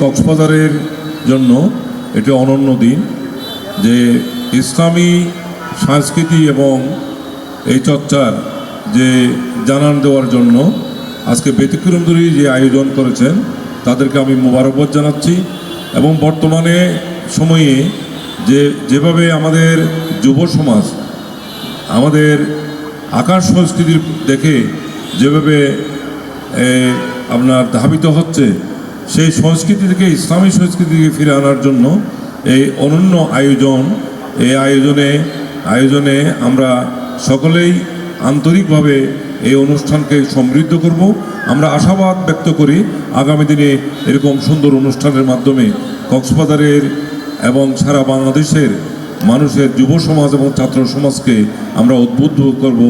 কক্সবাজারের জন্য এটি অনন্য দিন যে ইসলামী সংস্কৃতি এবং এই চর্চার যে জানান দেওয়ার জন্য আজকে ব্যতিক্রমদুরি যে আয়োজন করেছেন, তাদেরকে আমি মোবারকবাদ জানাচ্ছি এবং বর্তমানে সময়ে যে, যেভাবে আমাদের যুব সমাজ, আমাদের আকাশ সংস্কৃতির দেখে যেভাবে আপনার ধাবিত হচ্ছে সেই সংস্কৃতি থেকে, ইসলামী সংস্কৃতিকে ফিরে আনার জন্য এই অনন্য আয়োজন, এই আয়োজনে আয়োজনে আমরা সকলেই আন্তরিকভাবে এই অনুষ্ঠানকে সমৃদ্ধ করব। আমরা আশাবাদ ব্যক্ত করি আগামী দিনে এরকম সুন্দর অনুষ্ঠানের মাধ্যমে কক্সবাজারের এবং সারা বাংলাদেশের মানুষের, যুব সমাজ এবং ছাত্র সমাজকে আমরা উদ্বুদ্ধ করব।